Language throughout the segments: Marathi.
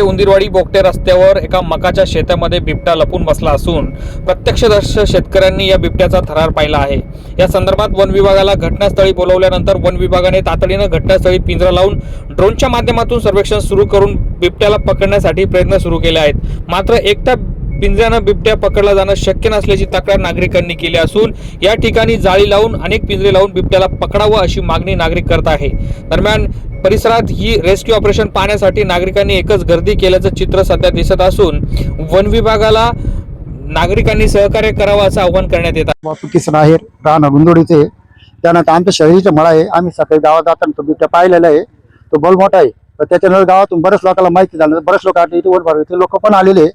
उंदीरवाडी बोगटे रस्त्यावर एका मकाच्या शेतामध्ये बिबट्या लपून बसला असून प्रत्यक्षदर्श शेतकऱ्यांनी या बिबट्याचा थरार पाहिला आहे. या संदर्भात वन विभागाला घटनास्थळी बोलवल्यानंतर वन विभागाने तातडीनं घटनास्थळी पिंजरा लावून ड्रोनच्या माध्यमातून सर्वेक्षण सुरू करून बिबट्याला पकडण्यासाठी प्रयत्न सुरू केले आहेत. मात्र एकट्या पिंजऱ्यानं बिबट्या पकडला जाणं शक्य नसल्याची तक्रार नागरिकांनी केली असून या ठिकाणी जाळी लावून अनेक पिंजरे लावून बिबट्याला पकडावं अशी मागणी नागरिक करत आहे. दरम्यान परिसरात ही रेस्क्यू ऑपरेशन पाहण्यासाठी नागरिकांनी एकच गर्दी केल्याचं चित्र सध्या दिसत असून वन विभागाला नागरिकांनी सहकार्य करावं असं आवाहन करण्यात येत आहे. बापू किसन आहेर राहणं गुंदोडीचे त्यानंतर आमच्या शहरीचा मळा आहे. आम्ही सकाळी गावात जाताना तो बिबट्या पाहिलेला आहे. तो बल मोठा आहे. तर त्याच्यानंतर गावातून बऱ्याच लोकांना माहिती झालं. बऱ्याच लोक आता इथे वर इथे लोक पण आलेले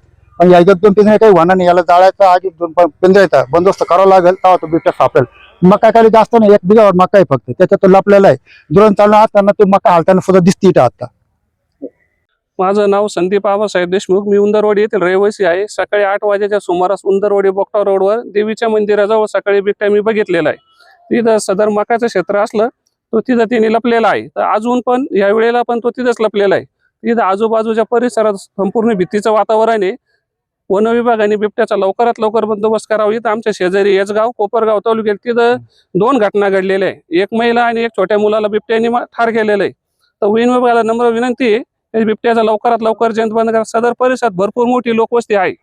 पण याच्यात दोन पिंजरे काही होणार नाही. याला जाळायचा आधी दोन पिंजरे येतात बंदोबस्त करावा लागेल तेव्हा तो बिबट्या सापडेल. मका काही जास्त नाही एक बिघावर मका आहे फक्त. त्याच्यात तो लपलेला आहे. दुरण चालू असताना तो मका हालताना सुद्धा दिसते इथं आता. माझं नाव संदीप आबासाहेब देशमुख. मी उंदरवाडी येथील रहिवासी आहे. सकाळी आठ वाजेच्या सुमारास उंदरवाडी बोकटा रोडवर देवीच्या मंदिराजवळ सकाळी बिबट्या मी बघितलेला आहे. तिथं सदर मकाचं क्षेत्र असलं तो तिथं तिने लपलेला आहे. तर अजून पण या वेळेला पण तो तिथंच लपलेला आहे. तिथं आजूबाजूच्या परिसरात संपूर्ण भीतीचं वातावरण आहे. वन विभागाने बिबट्याचा लवकरात लवकर बंदोबस्त करावा. इथं आमच्या शेजारी येजगाव कोपरगाव तालुक्यात तिथं दोन घटना घडलेल्या आहे एक महिला आणि एक छोट्या मुलाला बिबट्याने ठार केलेलं आहे. तर वन विभागाला नम्र विनंती आहे. बिबट्याचा लवकरात लवकर जयंत बंद करा. सदर परिसरात भरपूर मोठी लोकवस्ती आहे.